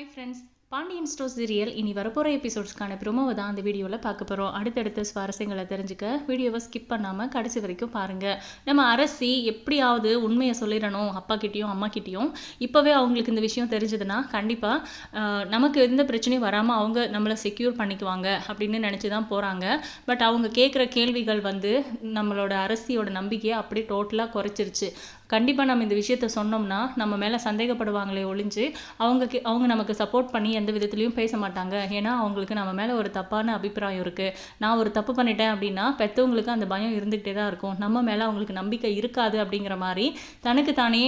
Hi friends Pandian stores serial இனி வரப்போகிற எபிசோட்ஸ்க்கான ப்ரோமோவை தான் அந்த வீடியோவில் பார்க்க போகிறோம் அடுத்தடுத்த சுவாரஸ்யங்களை தெரிஞ்சுக்க வீடியோவை ஸ்கிப் பண்ணாமல் கடைசி வரைக்கும் பாருங்கள் நம்ம அரசி எப்படியாவது உண்மையை சொல்லிடணும் அப்பா கிட்டேயும் அம்மா கிட்டேயும் இப்போவே அவங்களுக்கு இந்த விஷயம் தெரிஞ்சதுன்னா கண்டிப்பாக நமக்கு எந்த பிரச்சனையும் வராமல் அவங்க நம்மளை செக்யூர் பண்ணிக்குவாங்க அப்படின்னு நினச்சி தான் போகிறாங்க பட் அவங்க கேட்குற கேள்விகள் வந்து நம்மளோட அரசியோட நம்பிக்கையை அப்படியே டோட்டலாக குறைச்சிருச்சு. கண்டிப்பாக நம்ம இந்த விஷயத்த சொன்னோம்னா நம்ம மேலே சந்தேகப்படுவாங்களே ஒழிஞ்சு அவங்க அவங்க நமக்கு சப்போர்ட் பண்ணி எந்த விதத்துலையும் பேச மாட்டாங்க. ஏன்னா அவங்களுக்கு நம்ம மேலே ஒரு தப்பான அபிப்பிராயம் இருக்குது நான் ஒரு தப்பு பண்ணிட்டேன் அப்படின்னா பெற்றவங்களுக்கு அந்த பயம் இருந்துகிட்டே தான் இருக்கும். நம்ம மேலே அவங்களுக்கு நம்பிக்கை இருக்காது அப்படிங்கிற மாதிரி தனக்கு தானே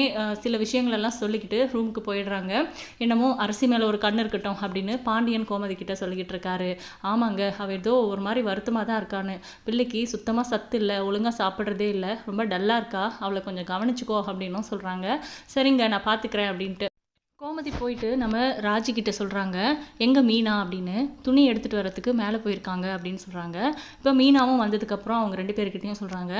சில விஷயங்களெல்லாம் சொல்லிக்கிட்டு ரூமுக்கு போயிடுறாங்க. என்னமோ அரசி மேலே ஒரு கண் இருக்கட்டும் அப்படின்னு பாண்டியன் கோமதி கிட்ட சொல்லிக்கிட்டு இருக்காரு. ஆமாங்க அவ ஏதோ ஒரு மாதிரி வருத்தமாக தான் இருக்கான்னு. பிள்ளைக்கு சுத்தமாக சத்து இல்லை ஒழுங்காக சாப்பிட்றதே இல்லை ரொம்ப டல்லாக இருக்கா? அவளை கொஞ்சம் கவனிச்சுக்கோ அப்படின்னும் சொல்கிறாங்க சரிங்க நான் பார்த்துக்கிறேன் அப்படின்ட்டு. கோமதி போயிட்டு நம்ம ராஜி கிட்ட சொல்கிறாங்க எங்கே மீனா? அப்படின்னு. துணி எடுத்துகிட்டு வரத்துக்கு மேலே போயிருக்காங்க அப்படின்னு சொல்கிறாங்க இப்போ மீனாவும் வந்ததுக்கப்புறம் அவங்க ரெண்டு பேர்கிட்டயும் சொல்கிறாங்க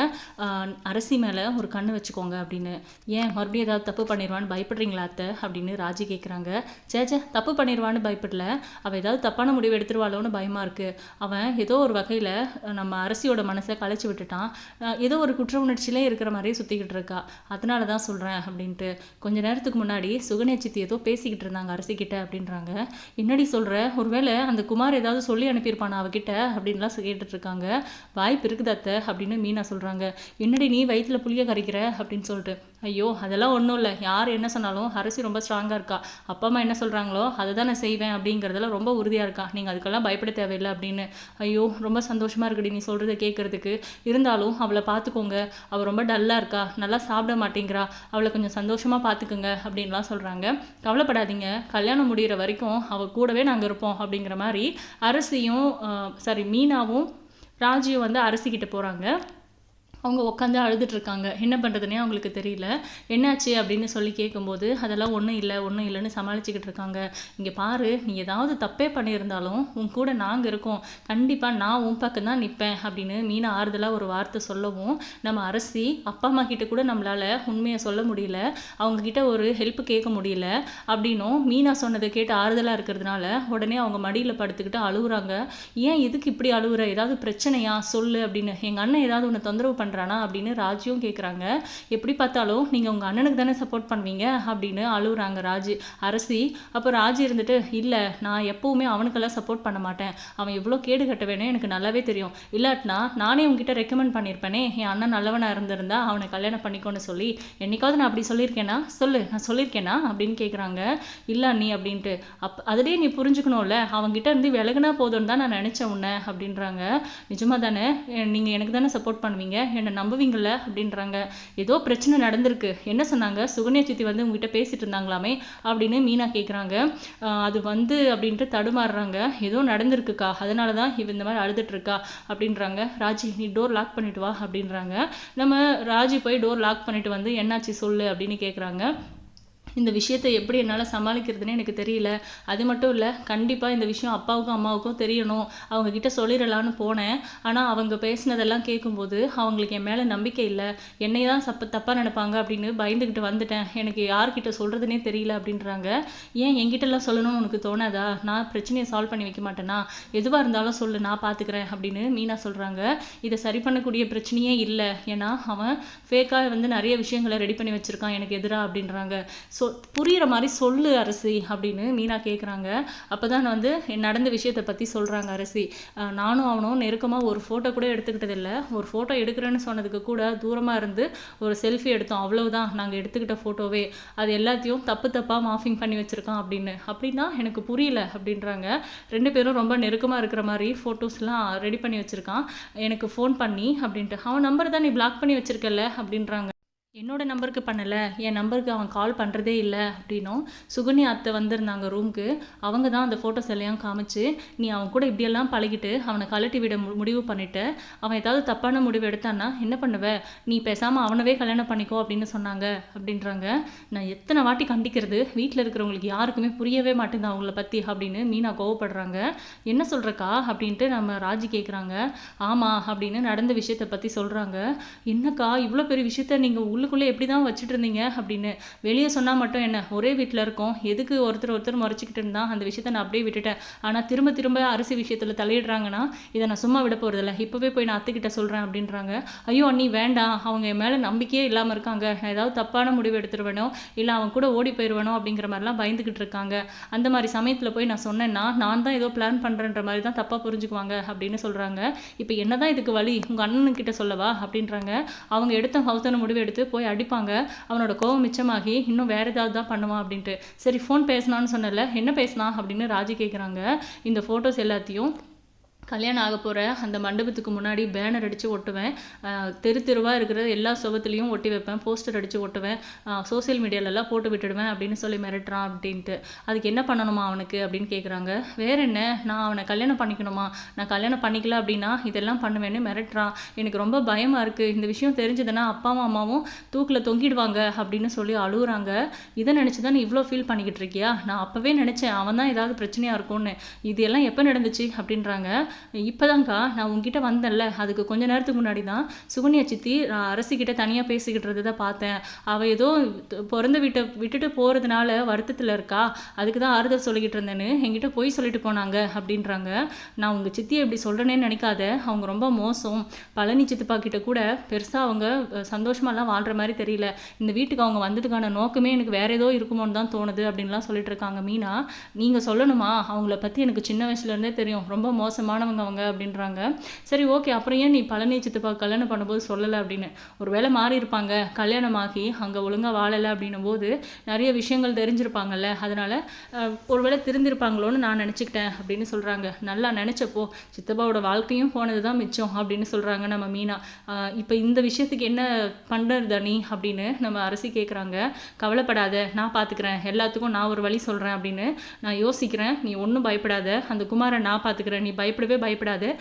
அரசி மேலே ஒரு கண்ணு வச்சுக்கோங்க அப்படின்னு. ஏன் மறுபடியும் ஏதாவது தப்பு பண்ணிடுவான்னு பயப்படுறீங்களா அத்தை? அப்படின்னு ராஜி கேட்குறாங்க சேச்சே தப்பு பண்ணிடுவான்னு பயப்படல. அவள் ஏதாவது தப்பான முடிவு எடுத்துருவாளோன்னு பயமாக இருக்குது அவன் ஏதோ ஒரு வகையில் நம்ம அரசியோட மனசை கலைச்சி விட்டுட்டான். ஏதோ ஒரு குற்ற உணர்ச்சியிலே இருக்கிற மாதிரியே சுற்றிக்கிட்டு இருக்கா. அதனால தான் சொல்கிறேன் அப்படின்ட்டு. கொஞ்ச நேரத்துக்கு முன்னாடி சுகன்யா ஏதோ பேசிக்கிட்டு இருந்தாங்க அரசிக்கிட்ட அப்படின்றாங்க. என்னடி சொல்கிற ஒருவேளை அந்த குமார் ஏதாவது சொல்லி அனுப்பியிருப்பானா அவகிட்ட? அப்படின்லாம் சொ- கேட்டுட்டு இருக்காங்க. வாய்ப்பு இருக்குதாத்த? அப்படின்னு மீனா சொல்கிறாங்க என்னடி நீ வயிற்றுல புளிய கரைக்கிற? அப்படின்னு சொல்லிட்டு. ஐயோ அதெல்லாம் ஒன்றும் இல்லை. யார் என்ன சொன்னாலும் அரசி ரொம்ப ஸ்ட்ராங்காக இருக்கா? அப்பா அம்மா என்ன சொல்கிறாங்களோ அதை தான் நான் செய்வேன் அப்படிங்கிறதுல ரொம்ப உறுதியாக இருக்கா? நீங்கள் அதுக்கெல்லாம் பயப்பட தேவையில்லை அப்படின்னு. ஐயோ ரொம்ப சந்தோஷமாக இருக்குடி நீ சொல்கிறத கேட்குறதுக்கு இருந்தாலும் அவளை பார்த்துக்கோங்க அவள் ரொம்ப டல்லாக இருக்கா? நல்லா சாப்பிட மாட்டேங்கிறா. அவளை கொஞ்சம் சந்தோஷமாக பார்த்துக்குங்க அப்படின்லாம் சொல்கிறாங்க கவலைப்படாதீங்க. கல்யாணம் முடிகிற வரைக்கும் அவள் கூடவே நாங்கள் இருப்போம் அப்படிங்கிற மாதிரி அரசியும் சாரி மீனாவும் ராஜியும் வந்து அரசிக்கிட்ட போகிறாங்க அவங்க உட்காந்து அழுதுட்டு இருக்காங்க என்ன பண்ணுறதுனே அவங்களுக்கு தெரியல. என்னாச்சு அப்படின்னு சொல்லி கேட்கும்போது அதெல்லாம் ஒன்றும் இல்லை ஒன்றும் இல்லைன்னு சமாளிச்சுக்கிட்டு இருக்காங்க இங்கே பாரு நீ ஏதாவது தப்பே பண்ணியிருந்தாலும் உன் கூட நாங்கள் இருக்கோம். கண்டிப்பாக நான் உன் பக்கம் தான் நிற்பேன் அப்படின்னு மீனா ஆறுதலாக ஒரு வார்த்தை சொல்லவும் நம்ம அரசி அப்பா அம்மா கிட்ட கூட நம்மளால் உண்மையை சொல்ல முடியல. அவங்க கிட்ட ஒரு ஹெல்ப் கேட்க முடியல. அப்படின்னும் மீனா சொன்னதை கேட்டு ஆறுதலாக இருக்கிறதுனால உடனே அவங்க மடியில் படுத்துக்கிட்டு அழுகுறாங்க ஏன் எதுக்கு இப்படி அழுகுற ஏதாவது பிரச்சனையா? சொல்லு அப்படின்னு. எங்கள் அண்ணன் ஏதாவது ஒன்று தொந்தரவு பண்ணுறானா அப்படின்னு ராஜியும் கேட்குறாங்க எப்படி பார்த்தாலும் நீங்கள் உங்கள் அண்ணனுக்கு தானே சப்போர்ட் பண்ணுவீங்க அப்படின்னு அழுகுறாங்க ராஜி. அரசி அப்போ ராஜி இருந்துட்டு இல்லை நான் எப்போவுமே அவனுக்கெல்லாம் சப்போர்ட் பண்ண மாட்டேன். அவன் எவ்வளோ கேடு கட்டவேனே எனக்கு நல்லாவே தெரியும். இல்லாட்டினா நானே உங்ககிட்ட ரெக்கமெண்ட் பண்ணியிருப்பேனே. என் அண்ணன் நல்லவனாக இருந்திருந்தா அவனை கல்யாணம் பண்ணிக்கோன்னு சொல்லி என்னைக்காவது நான் அப்படி சொல்லியிருக்கேனா? சொல்லு நான் சொல்லியிருக்கேனா? அப்படின்னு கேட்குறாங்க இல்லை நீ அப்படின்ட்டு. அப் அதிலே நீ புரிஞ்சுக்கணும்ல. அவங்ககிட்ட இருந்து விலகுனா போதும்னு தான் நான் நினச்சேன் உன்னை அப்படின்றாங்க. நிஜமாக தானே? நீங்கள் எனக்கு தானே சப்போர்ட் பண்ணுவீங்க? என்னை நம்புவீங்கள அப்படின்றாங்க. ஏதோ பிரச்சனை நடந்திருக்கு. என்ன சொன்னாங்க? சுகன்யா சித்தி வந்து உங்ககிட்ட பேசிட்டு இருந்தாங்களாமே அப்படின்னு மீனா கேட்குறாங்க அது வந்து அப்படின்ட்டு தடுமாறுறாங்க. ஏதோ நடந்திருக்குக்கா. அதனால தான் இவ இந்த மாதிரி அழுதுட்ருக்கா அப்படின்றாங்க. ராஜி நீ டோர் லாக் பண்ணிட்டு வா அப்படின்றாங்க. நம்ம ராஜி போய் டோர் லாக் பண்ணிட்டு வந்து என்னாச்சு சொல்லு அப்படின்னு கேட்குறாங்க இந்த விஷயத்தை எப்படி என்னால் சமாளிக்கிறதுனே எனக்கு தெரியல. அது மட்டும் இல்லை கண்டிப்பாக இந்த விஷயம் அப்பாவுக்கும் அம்மாவுக்கும் தெரியணும். அவங்க கிட்ட சொல்லிடலான்னு போனேன். ஆனால் அவங்க பேசினதெல்லாம் கேட்கும்போது அவங்களுக்கு என் மேலே நம்பிக்கை இல்லை. என்னை தான் சப்ப தப்பாக நினைப்பாங்க அப்படின்னு பயந்துக்கிட்டு வந்துட்டேன். எனக்கு யார்கிட்ட சொல்கிறதுனே தெரியல அப்படின்றாங்க. ஏன் என்கிட்டலாம் சொல்லணும்னு உனக்கு தோணாதா? நான் பிரச்சனையை சால்வ் பண்ணி வைக்க மாட்டேனா? எதுவாக இருந்தாலும் சொல்லு நான் பார்த்துக்கிறேன் அப்படின்னு மீனா சொல்கிறாங்க இதை சரி பண்ணக்கூடிய பிரச்சனையே இல்லை. ஏன்னா அவன் ஃபேக்காக வந்து நிறைய விஷயங்களை ரெடி பண்ணி வச்சுருக்கான். எனக்கு எதிராக அப்படின்றாங்க. சொ புரிகிற மாதிரி சொல்லு அரசி அப்படின்னு மீனா கேட்குறாங்க அப்போ தான் வந்து நடந்த விஷயத்தை பற்றி சொல்கிறாங்க அரசி. நானும் அவனும் நெருக்கமாக ஒரு ஃபோட்டோ கூட எடுத்துக்கிட்டதில்லை ஒரு ஃபோட்டோ எடுக்கிறேன்னு சொன்னதுக்கு கூட தூரமாக இருந்து ஒரு செல்ஃபி எடுத்தோம். அவ்வளவுதான். நாங்கள் எடுத்துக்கிட்ட ஃபோட்டோவே அது எல்லாத்தையும் தப்பு தப்பாக மாஃபிங் பண்ணி வச்சுருக்கான் அப்படின்னு. அப்படின்னா எனக்கு புரியல அப்படின்றாங்க. ரெண்டு பேரும் ரொம்ப நெருக்கமாக இருக்கிற மாதிரி ஃபோட்டோஸ்லாம் ரெடி பண்ணி வச்சுருக்கான். எனக்கு ஃபோன் பண்ணி அப்படின்ட்டு. அவன் நம்பர் தான் நீ பிளாக் பண்ணி வச்சுருக்கல அப்படின்றாங்க. என்னோடய நம்பருக்கு பண்ணலை. என் நம்பருக்கு அவன் கால் பண்ணுறதே இல்லை அப்படின்னும். சுகன்யா அத்தை வந்திருந்தாங்க ரூமுக்கு. அவங்க தான் அந்த ஃபோட்டோஸ் எல்லாம் காமிச்சு நீ அவன் கூட இப்படியெல்லாம் பழகிட்டு அவனை கழட்டி விட மு- முடிவு பண்ணிட்டு. அவன் ஏதாவது தப்பான முடிவு எடுத்தான்னா என்ன பண்ணுவ? நீ பேசாமல் அவனவே கல்யாணம் பண்ணிக்கோ அப்படின்னு சொன்னாங்க. அப்படின்றாங்க. நான் எத்தனை வாட்டி கண்டிக்கிறது? வீட்டில் இருக்கிறவங்களுக்கு யாருக்குமே புரியவே மாட்டேங்குது அவங்கள பற்றி அப்படின்னு மீனா கோவப்படுறாங்க. என்ன சொல்கிறக்கா அப்படின்ட்டு நம்ம ராஜி கேட்குறாங்க ஆமாம் அப்படின்னு நடந்த விஷயத்தை பற்றி சொல்கிறாங்க என்னக்கா இவ்வளோ பெரிய விஷயத்த நீங்கள் உள்ள உள்ளுக்குள்ளே எப்படி தான் வச்சுட்டு இருந்தீங்க அப்படின்னு. வெளியே சொன்னால் மட்டும் என்ன ஒரே வீட்டில் இருக்கோம். எதுக்கு ஒருத்தர் ஒருத்தர் முறைச்சிக்கிட்டு இருந்தால் அந்த விஷயத்த நான் அப்படியே விட்டுட்டேன். ஆனால் திரும்ப திரும்ப அரிசி விஷயத்தில் தலையிடுறாங்கன்னா இதை நான் சும்மா விட போகிறதில்ல இப்போவே போய் நான் அத்துக்கிட்ட சொல்கிறேன் அப்படின்றாங்க. ஐயோ அண்ணி வேண்டாம். அவங்க என் மேலே நம்பிக்கையே இல்லாமல் இருக்காங்க. ஏதாவது தப்பான முடிவு எடுத்துருவேனோ இல்லை அவன் கூட ஓடி போயிடுவேனோ அப்படிங்கிற மாதிரிலாம் பயந்துக்கிட்டு இருக்காங்க. அந்த மாதிரி சமயத்தில் போய் நான் சொன்னேன்னா நான் தான் ஏதோ பிளான் பண்ணுறேன்ற மாதிரி தான் தப்பாக புரிஞ்சுக்குவாங்க அப்படின்னு சொல்கிறாங்க இப்போ என்ன தான் இதுக்கு வழி? உங்கள் அண்ணனுக்கிட்ட சொல்லவா? அப்படின்றாங்க. அவங்க எடுத்த ஹவுசன முடிவு எடுத்து போய் அடிப்பாங்க. அவனோட கோவம் மிச்சமாகி இன்னும் வேறு ஏதாவது தான் பண்ணுவான் அப்படின்ட்டு. சரி ஃபோன் பேசினான்னு சொன்னல என்ன பேசினா? அப்படின்னு ராஜி கேட்குறாங்க இந்த ஃபோட்டோஸ் எல்லாத்தையும் கல்யாணம் ஆக போகிற அந்த மண்டபத்துக்கு முன்னாடி பேனர் அடித்து ஒட்டுவேன். தெரு தெருவாக இருக்கிற எல்லா சுவத்துலேயும் ஒட்டி வைப்பேன். போஸ்டர் அடித்து ஒட்டுவேன். சோஷியல் மீடியாலெல்லாம் போட்டு விட்டுடுவேன் அப்படின்னு சொல்லி மிரட்டுறான் அப்படின்ட்டு. அதுக்கு என்ன பண்ணணுமா அவனுக்கு அப்படின்னு கேட்குறாங்க வேற என்ன? நான் அவனை கல்யாணம் பண்ணிக்கணுமா? நான் கல்யாணம் பண்ணிக்கல அப்படின்னா இதெல்லாம் பண்ணுவேன்னு மிரட்டுறான். எனக்கு ரொம்ப பயமாக இருக்குது இந்த விஷயம் தெரிஞ்சதுன்னா அப்பாவும் அம்மாவும் தூக்கில் தொங்கிடுவாங்க அப்படின்னு சொல்லி அழுகுறாங்க இதை நினச்சி தான் நீ இவ்வளோ ஃபீல் பண்ணிக்கிட்டு இருக்கியா? நான் அப்போவே நினச்சேன். அவன் தான் ஏதாவது பிரச்சனையாக இருக்கும்னு. இது எல்லாம் எப்போ நடந்துச்சு? அப்படின்றாங்க. இப்போதான்க்கா நான் உங்ககிட்ட வந்தேன்ல. அதுக்கு கொஞ்ச நேரத்துக்கு முன்னாடி தான் சுகன்யா சித்தி நான் அரசிக்கிட்ட தனியாக பேசிக்கிட்டு தான் பார்த்தேன். அவள் ஏதோ பிறந்த வீட்டை விட்டுட்டு போகிறதுனால வருத்தத்தில் இருக்கா. அதுக்கு தான் ஆறுதல் சொல்லிக்கிட்டு இருந்தேன்னு என்கிட்ட போய் சொல்லிட்டு போனாங்க அப்படின்றாங்க. நான் உங்கள் சித்தியை இப்படி சொல்கிறேனேன்னு நினைக்காத. அவங்க ரொம்ப மோசம். பழனி சித்தப்பா கிட்ட கூட பெருசாக அவங்க சந்தோஷமாலாம் வாழ்கிற மாதிரி தெரியல. இந்த வீட்டுக்கு அவங்க வந்ததுக்கான நோக்கமே எனக்கு வேற ஏதோ இருக்குமோன்னு தான் தோணுது அப்படின்லாம் சொல்லிட்டு இருக்காங்க மீனா. நீங்கள் சொல்லணுமா? அவங்கள பற்றி எனக்கு சின்ன வயசுலேருந்தே தெரியும். ரொம்ப மோசமான ஆனவங்க அவங்க அப்படின்றாங்க. சரி ஓகே அப்புறம் ஏன் நீ பழனி சித்தப்பா கல்யாணம் பண்ணும்போது சொல்லலை அப்படின்னு? ஒருவேளை மாறி இருப்பாங்க. கல்யாணமாகி அங்கே ஒழுங்காக வாழலை அப்படின்னும் போது நிறைய விஷயங்கள் தெரிஞ்சிருப்பாங்கல்ல. அதனால் ஒருவேளை திருந்திருப்பாங்களோன்னு நான் நினச்சிக்கிட்டேன் அப்படின்னு சொல்கிறாங்க நல்லா நினச்சப்போ சித்தப்பாவோட வாழ்க்கையும் போனது தான் மிச்சம் அப்படின்னு சொல்கிறாங்க நம்ம மீனா. இப்போ இந்த விஷயத்துக்கு என்ன பண்ணுறது நீ அப்படின்னு நம்ம அரசி கேட்குறாங்க கவலைப்படாத நான் பார்த்துக்கிறேன் எல்லாத்துக்கும் நான் ஒரு வழி சொல்கிறேன் அப்படின்னு நான் யோசிக்கிறேன். நீ ஒன்றும் பயப்படாத. அந்த குமாரை நான் பார்த்துக்கிறேன் நீ பயப்படவே பயப்படாத.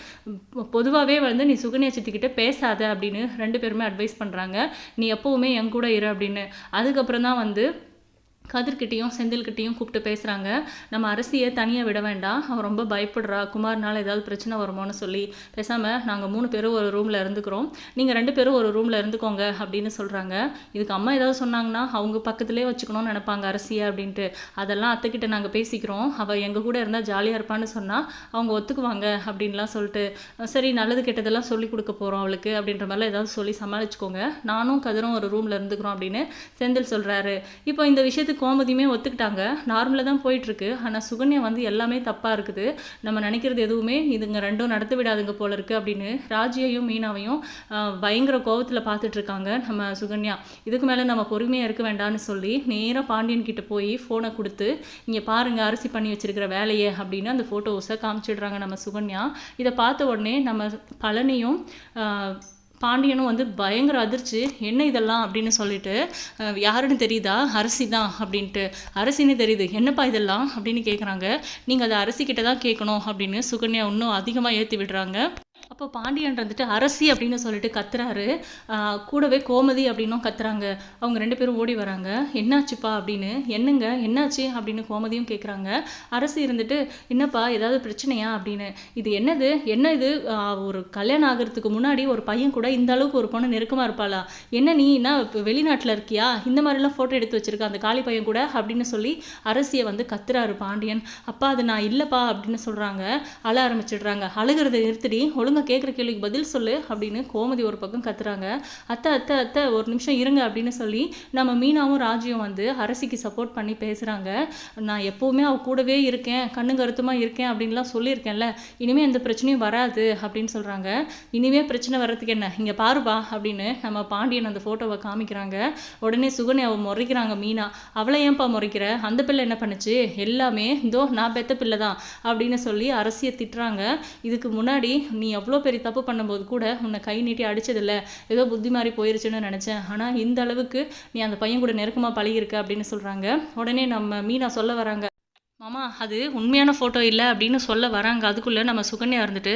பொதுவாகவே வந்து நீ சுகன்யா சித்திக்கிட்ட பேசாத அப்படின்னு ரெண்டு பேருமே அட்வைஸ் பண்ணுறாங்க நீ எப்போவுமே என் கூட இரு அப்படின்னு. அதுக்கப்புறம் தான் வந்து கதிர்கிட்டையும் செந்தில்கிட்டையும் கூப்பிட்டு பேசுகிறாங்க நம்ம அரசியை தனியாக விட வேண்டாம். அவன் ரொம்ப பயப்படுறா. குமார்னால ஏதாவது பிரச்சனை வருமோன்னு சொல்லி பேசாமல் நாங்கள் மூணு பேரும் ஒரு ரூமில் இருந்துக்கிறோம். நீங்கள் ரெண்டு பேரும் ஒரு ரூமில் இருந்துக்கோங்க அப்படின்னு சொல்கிறாங்க இதுக்கு அம்மா ஏதாவது சொன்னாங்கன்னா அவங்க பக்கத்துலேயே வச்சுக்கணும்னு நினைப்பாங்க அரசியை அப்படின்ட்டு. அதெல்லாம் அத்தைக்கிட்ட நாங்கள் பேசிக்கிறோம். அவள் எங்கள் கூட இருந்தால் ஜாலியாக இருப்பான்னு சொன்னால் அவங்க ஒத்துக்குவாங்க அப்படின்லாம் சொல்லிட்டு சரி நல்லது கெட்டதெல்லாம் சொல்லி கொடுக்க போகிறோம் அவளுக்கு அப்படின்ற மாதிரிலாம் ஏதாவது சொல்லி சமாளிச்சுக்கோங்க. நானும் கதிரும் ஒரு ரூமில் இருந்துக்கிறோம் அப்படின்னு செந்தில் சொல்கிறாரு இப்போ இந்த விஷயத்துக்கு கோமதியுமே ஒத்துக்கிட்டாங்க. நார்மலாக தான் போயிட்டுருக்கு. ஆனால் சுகன்யா வந்து எல்லாமே தப்பாக இருக்குது. நம்ம நினைக்கிறது எதுவுமே இதுங்க ரெண்டும் நடத்த விடாதுங்க போல இருக்குது அப்படின்னு ராஜியையும் மீனாவையும் பயங்கர கோபத்தில் பார்த்துட்ருக்காங்க நம்ம சுகன்யா. இதுக்கு மேலே நம்ம பொறுமையாக இருக்க வேண்டாம்னு சொல்லி நேராக பாண்டியன் கிட்ட போய் ஃபோனை கொடுத்து இங்கே பாருங்கள் அரிசி பண்ணி வச்சுருக்கிற வேலையை அப்படின்னு அந்த ஃபோட்டோஸை காமிச்சிடுறாங்க நம்ம சுகன்யா. இதை பார்த்த உடனே நம்ம பழனியும் பாண்டியனும் வந்து பயங்கர அதிர்ச்சி என்ன இதெல்லாம்? அப்படின்னு சொல்லிட்டு யாருன்னு தெரியுதா? அரிசி தான் அப்படின்ட்டு. அரசின்னு தெரியுது. என்னப்பா இதெல்லாம்? அப்படின்னு கேட்குறாங்க நீங்கள் அதை அரசிக்கிட்ட தான் கேட்கணும் அப்படின்னு சுகன்யா இன்னும் அதிகமாக ஏற்றி விடுறாங்க. அப்போ பாண்டியன் வந்துட்டு அரசி அப்படின்னு சொல்லிட்டு கத்துறாரு. கூடவே கோமதி அப்படின்னும் கத்துறாங்க. அவங்க ரெண்டு பேரும் ஓடி வராங்க. என்னாச்சுப்பா? அப்படின்னு. என்னங்க? என்னாச்சு? அப்படின்னு கோமதியும் கேட்குறாங்க அரசி இருந்துட்டு என்னப்பா? ஏதாவது பிரச்சனையா? அப்படின்னு. இது என்னது? என்ன இது? ஒரு கல்யாணம் ஆகிறதுக்கு முன்னாடி ஒரு பையன் கூட இந்த அளவுக்கு ஒரு பொண்ணு நெருக்கமாக இருப்பாளா? என்ன நீ? என்ன இப்போ வெளிநாட்டில் இருக்கியா? இந்த மாதிரிலாம் ஃபோட்டோ எடுத்து வச்சிருக்க அந்த காளி பையன் கூட? அப்படின்னு சொல்லி அரசியை வந்து கத்துறாரு பாண்டியன். அப்பா அது நான் இல்லைப்பா அப்படின்னு சொல்கிறாங்க அழ ஆரம்பிச்சிடுறாங்க. அழுகிறத நிறுத்திடி. ஒழுங்கா கேட்குற கேள்விக்கு பதில் சொல்லு அப்படின்னு கோமதி ஒரு பக்கம் கத்துறாங்க. அத்தை அத்தை அத்தை ஒரு நிமிஷம் இருங்க அப்படின்னு சொல்லி நம்ம மீனாவும் ராஜியும் வந்து அரசிக்கு சப்போர்ட் பண்ணி பேசுகிறாங்க நான் எப்போவுமே அவ கூடவே இருக்கேன் கண்ணு கருத்துமாக இருக்கேன் அப்படின்லாம் சொல்லியிருக்கேன்ல. இனிமேல் எந்த பிரச்சனையும் வராது அப்படின்னு சொல்கிறாங்க இனிமே பிரச்சனை வர்றதுக்கு என்ன? இங்கே பாருப்பா அப்படின்னு நம்ம பாண்டியன் அந்த ஃபோட்டோவை காமிக்கிறாங்க. உடனே சுகனை அவள் முறைக்கிறாங்க மீனா அவளை ஏன்பா முறைக்கிற? அந்த பிள்ளை என்ன பண்ணுச்சு? எல்லாமே இதோ நான் பெத்த பிள்ளை தான் அப்படின்னு சொல்லி அரசியை திட்டுறாங்க. இதுக்கு முன்னாடி நீ எவ்வளோ அவ்வளோ பெரிய தப்பு பண்ணும்போது கூட உன்னை கை நீட்டி அடிச்சதில்ல. ஏதோ புத்தி மாறி போயிருச்சுன்னு நினச்சேன். ஆனால் இந்த அளவுக்கு நீ அந்த பையன் கூட நெருக்கமாக பழகியிருக்க அப்படின்னு சொல்கிறாங்க உடனே நம்ம மீனா சொல்ல வராங்க மாமா அது உண்மையான ஃபோட்டோ இல்லை அப்படின்னு சொல்ல வராங்க. அதுக்குள்ளே நம்ம சுகன்யா இருந்துட்டு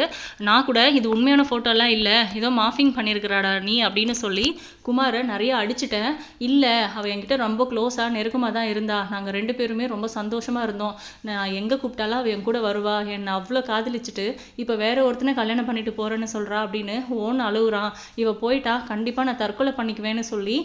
நான் கூட இது உண்மையான ஃபோட்டோலாம் இல்லை. ஏதோ மாஃபிங் பண்ணியிருக்கிறாடா நீ? அப்படின்னு சொல்லி குமாரை நிறைய அடிச்சிட்டேன். இல்லை அவள் என்கிட்ட ரொம்ப க்ளோஸாக நெருக்கமாக தான் இருந்தா. நாங்கள் ரெண்டு பேருமே ரொம்ப சந்தோஷமாக இருந்தோம். நான் எங்கே கூப்பிட்டாலும் அவள் என் கூட வருவா. என்னை அவ்வளோ காதலிச்சிட்டு இப்போ வேற ஒருத்தனை கல்யாணம் பண்ணிட்டு போகிறேன்னு சொல்கிறா அப்படின்னு ஓன் அழுகுறான் இவள் போயிட்டா கண்டிப்பாக நான் தற்கொலை பண்ணிக்குவேன்னு சொல்லி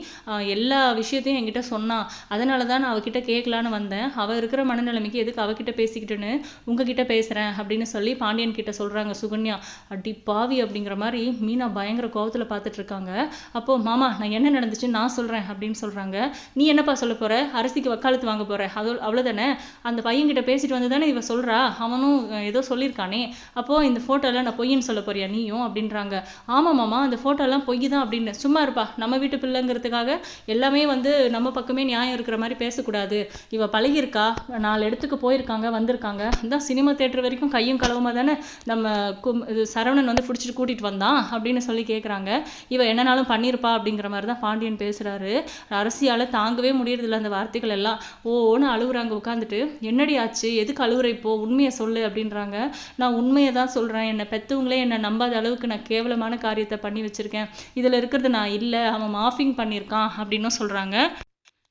எல்லா விஷயத்தையும் என்கிட்ட சொன்னான் அதனால தான் நான் அவகிட்ட கேட்கலான்னு வந்தேன். அவள் இருக்கிற மனநிலைமைக்கு எதுக்கு அவகிட்ட பேசிக்கிட்டுன்னு உங்ககிட்ட பேசுகிறேன் அப்படின்னு சொல்லி பாண்டியன் கிட்ட சொல்கிறாங்க சுகன்யா. அடி பாவி அப்படிங்கிற மாதிரி மீனா பயங்கர கோபத்தில் பார்த்துட்டு இருக்காங்க அப்போ மாமா நான் என்ன நடந்துச்சுன்னு நான் சொல்கிறேன் அப்படின்னு சொல்கிறாங்க நீ என்னப்பா சொல்ல போற? அரசிக்கு வக்காலத்து வாங்க போற. அது அவ்வளோதானே அந்த பையன்கிட்ட பேசிட்டு வந்து தானே இவ சொல்கிறா அவனும் ஏதோ சொல்லியிருக்கானே. அப்போது இந்த ஃபோட்டோலாம் நான் பொய்ன்னு சொல்ல போறியா? நீயும்? அப்படின்றாங்க. ஆமாம் மாமா அந்த ஃபோட்டோலாம் பொய் தான் அப்படின்னு. சும்மா இருப்பா. நம்ம வீட்டு பிள்ளைங்கிறதுக்காக எல்லாமே வந்து நம்ம பக்கமே நியாயம் இருக்கிற மாதிரி பேசக்கூடாது. இவ பழகியிருக்கா? நாலு இடத்துக்கு போயிருக்காங்க வந்திருக்காங்க. அதான் சினிமா தேட்டர் வரைக்கும் கையும் களவுமா தானே நம்ம கும் இது சரவணன் வந்து பிடிச்சிட்டு கூட்டிகிட்டு வந்தான் அப்படின்னு சொல்லி கேட்குறாங்க இவ என்னனாலும் பண்ணியிருப்பா அப்படிங்கிற மாதிரி தான் பாண்டியன் பேசுகிறாரு அரசியால் தாங்கவே முடியறதில்ல அந்த வார்த்தைகள் எல்லாம். ஓன்னு அழுகுறாங்க உட்காந்துட்டு என்னடி ஆச்சு? எதுக்கு அழுகுற இப்போ? உண்மையை சொல்லு அப்படின்றாங்க. நான் உண்மையை தான் சொல்கிறேன் என்னை பெற்றவங்களே என்னை நம்பாத அளவுக்கு நான் கேவலமான காரியத்தை பண்ணி வச்சுருக்கேன். இதில் இருக்கிறது நான் இல்லை. அவன் மாஃபிங் பண்ணியிருக்கான் அப்படின்னும் சொல்கிறாங்க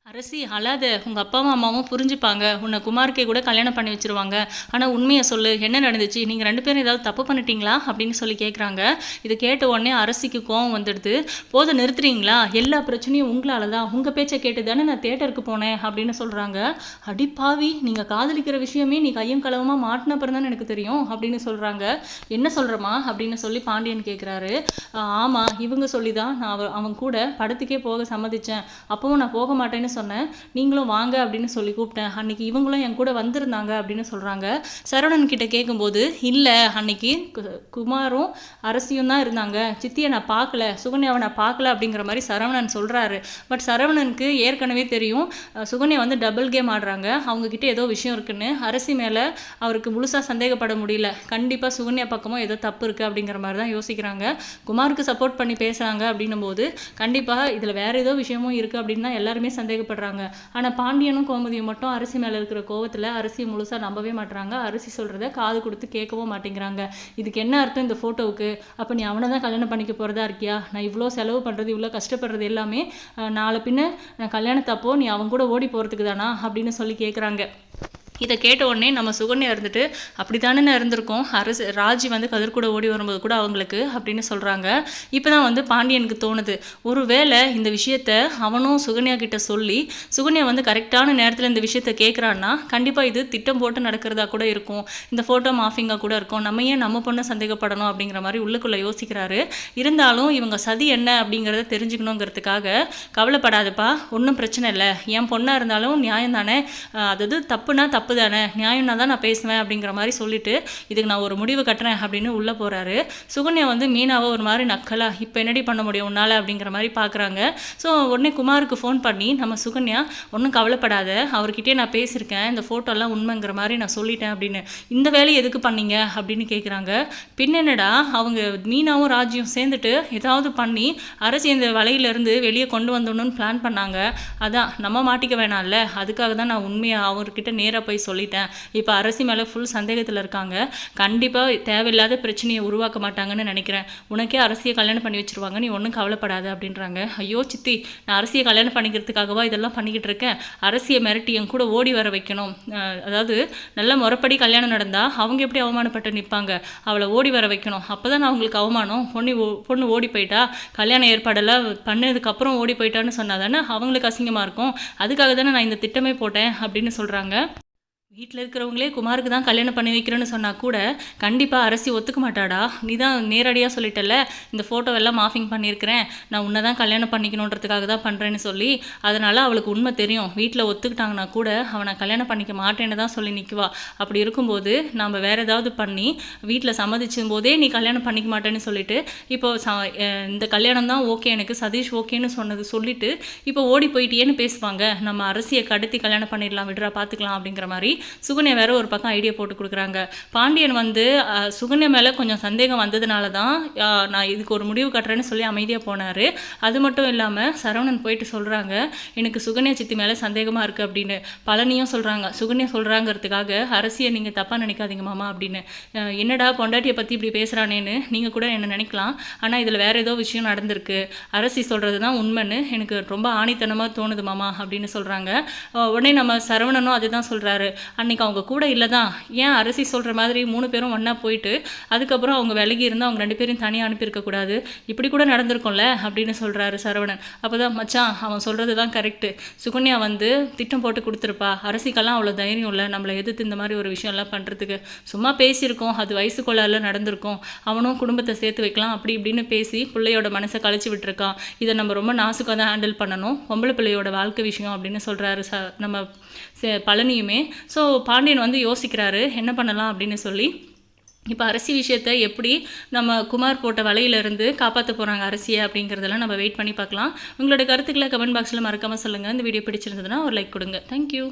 அரசி அழாத உங்கள் அப்பாவும் அம்மாவும் புரிஞ்சுப்பாங்க. உன்னை குமாருக்கே கூட கல்யாணம் பண்ணி வச்சிருவாங்க. ஆனால் உண்மையை சொல்லு. என்ன நடந்துச்சு? நீங்கள் ரெண்டு பேரும் ஏதாவது தப்பு பண்ணிட்டீங்களா? அப்படின்னு சொல்லி கேட்குறாங்க இது கேட்ட உடனே அரசிக்கு கோவம் வந்துடுது. போதை நிறுத்துறீங்களா? எல்லா பிரச்சனையும் உங்களால் தான் உங்கள் பேச்சை கேட்டு தானே நான் தேட்டருக்கு போனேன் அப்படின்னு சொல்கிறாங்க அடிப்பாவி நீங்கள் காதலிக்கிற விஷயமே நீ கையும் களவுமா மாட்டின அப்புறம் தான் எனக்கு தெரியும் அப்படின்னு சொல்கிறாங்க என்ன சொல்கிறமா அப்படின்னு சொல்லி பாண்டியன் கேட்குறாரு ஆமாம் இவங்க சொல்லி தான் நான் அவன் கூட படத்துக்கே போக சம்மதிச்சேன். அப்பவும் நான் போக மாட்டேன்னு சொன்னேன். நீங்களும் வாங்க அப்படின்னு சொல்லி கூப்பிட்டேன். அன்னைக்கு இவங்களும் என் கூட வந்திருந்தாங்க அப்படின்னு சொல்கிறாங்க சரவணன் கிட்ட கேட்கும்போது இல்லை அன்னைக்கு குமாரும் அரசியும் தான் இருந்தாங்க. சித்தியை நான் பார்க்கல சுகன்யாவை நான் பார்க்கல அப்படிங்கிற மாதிரி சரவணன் சொல்கிறாரு பட் சரவணனுக்கு ஏற்கனவே தெரியும் சுகன்யா வந்து டபுள் கேம் ஆடுறாங்க. அவங்கக்கிட்ட ஏதோ விஷயம் இருக்குன்னு. அரசி மேலே அவருக்கு முழுசாக சந்தேகப்பட முடியல. கண்டிப்பாக சுகன்யா பக்கமும் ஏதோ தப்பு இருக்குது அப்படிங்கிற மாதிரி தான் யோசிக்கிறாங்க. குமாருக்கு சப்போர்ட் பண்ணி பேசுகிறாங்க அப்படின்னும் போது கண்டிப்பாக இதில் வேறு ஏதோ விஷயமும் இருக்குது அப்படின்னு தான் எல்லாருமே சந்தேகப்படுறாங்க ஆனால் பாண்டியனும் கோமதியும் மட்டும் அரிசி மேலே இருக்கிற கோவத்தில் அரிசியை முழுசாக நம்பவே மாட்டுறாங்க அரிசி சொல்கிறத காது கொடுத்து கேட்கவும் மாட்டேங்கிறாங்க. இதுக்கு என்ன அர்த்தம் இந்த ஃபோட்டோவுக்கு அப்போ நீ அவனை தான் கல்யாணம் பண்ணிக்க போகிறதா இருக்கியா? நான் இவ்வளோ செலவு பண்ணுறது இவ்வளோ கஷ்டப்படுறது எல்லாமே நாளை பின்ன நான் கல்யாணத்தப்போ நீ அவன் கூட ஓடி போகிறதுக்கு தானா? அப்படின்னு சொல்லி கேட்குறாங்க இதை கேட்ட உடனே நம்ம சுகன்யா இருந்துட்டு அப்படி தானே இருந்திருக்கோம். அரசு ராஜி வந்து கதிர் கூட ஓடி வரும்போது கூட அவங்களுக்கு அப்படின்னு சொல்கிறாங்க இப்போ தான் வந்து பாண்டியனுக்கு தோணுது. ஒருவேளை இந்த விஷயத்த அவனும் சுகன்யா கிட்ட சொல்லி சுகன்யா வந்து கரெக்டான நேரத்தில் இந்த விஷயத்த கேட்குறான்னா கண்டிப்பாக இது திட்டம் போட்டு நடக்கிறதா கூட இருக்கும். இந்த ஃபோட்டோ மாஃபிங்காக கூட இருக்கும். நம்ம ஏன் நம்ம பொண்ணை சந்தேகப்படணும் அப்படிங்கிற மாதிரி உள்ளுக்குள்ளே யோசிக்கிறாரு. இருந்தாலும் இவங்க சதி என்ன அப்படிங்கிறத தெரிஞ்சுக்கணுங்கிறதுக்காக கவலைப்படாதப்பா. ஒன்றும் பிரச்சனை இல்லை. என் பொண்ணாக இருந்தாலும் நியாயம் தானே அதாவது தப்புனா தப்பு தப்பு தானே நியாயம்னா தான் நான் பேசுவேன் அப்படிங்கிற மாதிரி சொல்லிட்டு இதுக்கு நான் ஒரு முடிவு கட்டுறேன் அப்படின்னு உள்ளே போகிறாரு சுகன்யா வந்து மீனாவை ஒரு மாதிரி நக்கலா இப்போ என்னடி பண்ண முடியும் உன்னால் அப்படிங்கிற மாதிரி பார்க்குறாங்க ஸோ உடனே குமாருக்கு ஃபோன் பண்ணி நம்ம சுகன்யா ஒன்றும் கவலைப்படாத அவர்கிட்டயே நான் பேசியிருக்கேன் இந்த ஃபோட்டோலாம் உண்மைங்கிற மாதிரி நான் சொல்லிட்டேன் அப்படின்னு. இந்த வேலையை எதுக்கு பண்ணீங்க? அப்படின்னு கேட்குறாங்க பின்னென்னடா அவங்க மீனாவும் ராஜ்யம் சேர்ந்துட்டு ஏதாவது பண்ணி அரசு இந்த வலையிலேருந்து வெளியே கொண்டு வந்தோன்னு பிளான் பண்ணாங்க. அதான் நம்ம மாட்டிக்க வேணாம்ல அதுக்காக தான் நான் உண்மையை அவர்கிட்ட நேராக போய் சொல்லிட்டேன். இப்போ அரசி மேலே ஃபுல் சந்தேகத்தில் இருக்காங்க. கண்டிப்பாக தேவையில்லாத பிரச்சனையை உருவாக்க மாட்டாங்கன்னு நினைக்கிறேன். உனக்கே அரசியை கல்யாணம் பண்ணி வச்சிருவாங்க. நீ ஒன்றும் கவலைப்படாத அப்படின்றாங்க. ஐயோ சித்தி நான் அரசியை கல்யாணம் பண்ணிக்கிறதுக்காகவா இதெல்லாம் பண்ணிக்கிட்டு இருக்கேன்? அரசியை மிரட்டி என் கூட ஓடி வர வைக்கணும். அதாவது நல்ல முறைப்படி கல்யாணம் நடந்தால் அவங்க எப்படி அவமானப்பட்டு நிற்பாங்க அவளை ஓடி வர வைக்கணும். அப்போ தான் அவங்களுக்கு அவமானம். பொண்ணு பொண்ணு ஓடி போயிட்டா கல்யாண ஏற்பாடெல்லாம் பண்ணதுக்கப்புறம் ஓடி போயிட்டான்னு சொன்னால் தானே அவங்களுக்கு அசிங்கமாக இருக்கும். அதுக்காக தானே நான் இந்த திட்டமே போட்டேன் அப்படின்னு சொல்கிறாங்க வீட்டில் இருக்கிறவங்களே குமாருக்கு தான் கல்யாணம் பண்ணி வைக்கிறேன்னு சொன்னால் கூட கண்டிப்பாக அரசி ஒத்துக்க மாட்டாடா. நீ தான் நேரடியாக சொல்லிட்டல இந்த ஃபோட்டோ எல்லாம் மாஃபிங் பண்ணியிருக்கிறேன் நான் உன்னை தான் கல்யாணம் பண்ணிக்கணுன்றதுக்காக தான் பண்ணுறேன்னு சொல்லி அதனால் அவளுக்கு உண்மை தெரியும். வீட்டில் ஒத்துக்கிட்டாங்கன்னா கூட அவனை கல்யாணம் பண்ணிக்க மாட்டேன்னு தான் சொல்லி நிற்குவா அப்படி இருக்கும்போது நம்ம வேறு ஏதாவது பண்ணி வீட்டில் சம்மதிச்சும் போதே நீ கல்யாணம் பண்ணிக்க மாட்டேன்னு சொல்லிட்டு இப்போ ச இந்த கல்யாணம் தான் ஓகே எனக்கு சதீஷ் ஓகேன்னு சொன்னது சொல்லிட்டு இப்போ ஓடி போயிட்டியேன்னு பேசுவாங்க. நம்ம அரசியை கடத்தி கல்யாணம் பண்ணிடலாம் விடுறா பார்த்துக்கலாம் அப்படிங்கிற மாதிரி சுகன்யா வேற ஒரு பக்கம் ஐடியா போட்டு கொடுக்குறாங்க. பாண்டியன் வந்து சுகன்யா மேலே கொஞ்சம் சந்தேகம் வந்ததுனால தான் நான் இதுக்கு ஒரு முடிவு கட்டுறேன்னு சொல்லி அமைதியாக போனார். அது மட்டும் இல்லாமல் சரவணன் போயிட்டு சொல்கிறாங்க எனக்கு சுகன்யா சித்தி மேலே சந்தேகமாக இருக்குது அப்படின்னு. பழனியும் சொல்கிறாங்க சுகன்யா சொல்கிறாங்கிறதுக்காக அரசியை நீங்கள் தப்பாக நினைக்காதீங்க மாமா அப்படின்னு. என்னடா பொண்டாட்டியை பற்றி இப்படி பேசுகிறானேன்னு நீங்கள் கூட என்ன நினைக்கலாம். ஆனால் இதில் வேறு ஏதோ விஷயம் நடந்திருக்கு. அரசி சொல்கிறது தான் உண்மைன்னு எனக்கு ரொம்ப ஆணித்தனமாக தோணுது மாமா அப்படின்னு சொல்கிறாங்க உடனே நம்ம சரவணனும் அதுதான் சொல்கிறாரு அன்னைக்கு அவங்க கூட இல்லை தான் ஏன் அரசி சொல்கிற மாதிரி மூணு பேரும் ஒன்றா போயிட்டு அதுக்கப்புறம் அவங்க விலகி இருந்தால் அவங்க ரெண்டு பேரும் தனியாக அனுப்பியிருக்கக்கூடாது இப்படி கூட நடந்திருக்கும்ல அப்படின்னு சொல்கிறாரு சரவணன். அப்போ தான் மச்சான் அவன் சொல்கிறது தான் கரெக்டு சுகன்யா வந்து திட்டம் போட்டு கொடுத்துருப்பா. அரசிக்கெல்லாம் அவ்வளோ தைரியம் இல்லை. நம்மளை எதிர்த்து இந்த மாதிரி ஒரு விஷயம்லாம் பண்ணுறதுக்கு சும்மா பேசியிருக்கோம். அது வயசு கொள்ளால நடந்திருக்கும். அவனும் குடும்பத்தை சேர்த்து வைக்கலாம். அப்படி இப்படின்னு பேசி பிள்ளையோட மனசை கழிச்சு விட்டுருக்கான். இதை நம்ம ரொம்ப நாசுக்காக தான் ஹேண்டில் பண்ணணும். பொம்பளை பிள்ளையோட வாழ்க்கை விஷயம் அப்படின்னு சொல்கிறாரு ச நம்ம பழனியுமே. பழனியுமே ஸோ பாண்டியன் வந்து யோசிக்கிறாரு என்ன பண்ணலாம்? அப்படின்னு சொல்லி. இப்போ அரசி விஷயத்தை எப்படி நம்ம குமார் போட்ட வலையிலேருந்து காப்பாற்ற போகிறாங்க அரசியை அப்படிங்கிறதெல்லாம் நம்ம வெயிட் பண்ணி பார்க்கலாம். உங்களோட கருத்துக்களை கமெண்ட் பாக்ஸில் மறக்காமல் சொல்லுங்கள் இந்த வீடியோ பிடிச்சிருந்ததுன்னா ஒரு லைக் கொடுங்க. தேங்க்யூ